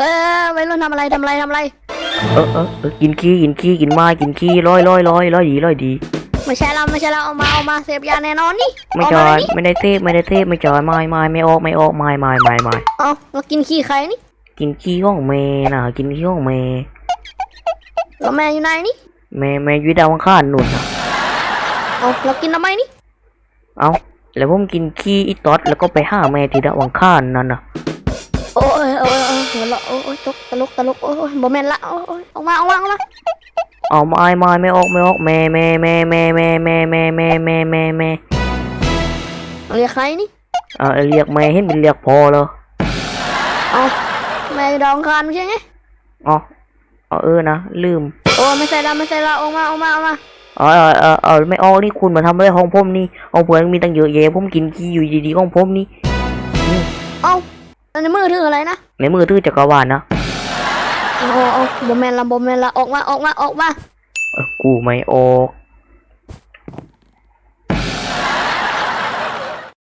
เออวัยรุ่นทำอะไรทำอะไรทำอะไร เออเออเออกินขี้กินขี้กินไม้กินขี้ร้อยร้อยร้อยร้อยดีร้อยดี ไม่ใช่เราไม่ใช่เราเอามาเอามาเสพยาแน่นอนนี่ไม่เอาจมาอเลยยนี่ไม่ได้เทพไม่ได้เทพไม่จอยไม่ไม่ไม่ออกไม่ออกไม่ไม่ไม่ไม่เอาเรากินขี้ใครนี่กินขี้ของแม่น่ะกินขี้ของแม่แล้วแม่อยู่ไหนนี่แม่แม่อยุดดาวอังคารนุ่นน่ะเอาเรากินทำไมนี่เอาแล้วผมกินขี้อีตอดแล้วก็ไปหาแม่ที่ดาวอังคารนั่นน่ะ โอ้ยโอ้ยโอ้ยหัวเราะโอ้ยโอ้ยตกตลกตลกโอ้ยโอ้ยบ่แม่นละโอ้ยโอ้ยออกมาออกมาออกมาเอาไม่ไม่ไม่ออกไม่ออกแม่แม่แม่แม่แม่แม่แม่แม่แม่แม่แม่เรียกใครนี่เออเรียกแม่เห็นเป็นเรียกพอเลยเอาแม่อยู่ดาวอังคารไม่ใช่ไงอ๋อเอาเออนะลืมโอ้ยไม่ใช่ละไม่ใช่ละออกมาออกมาออกมาเออเออเออเออไม่ออกนี่คุณมาทำอะไรห้องผมนี่ห้องผมมีตั้งเยอะแยะผมกินขี้อยู่ดีๆห้องผมนี่เอา แล้วในมือถืออะไรนะในมือถือจักรวาลนะโอ้โอ้บ่แม่นละบ่แม่นละออกมาออกมาออกมา เออกูไม่ออก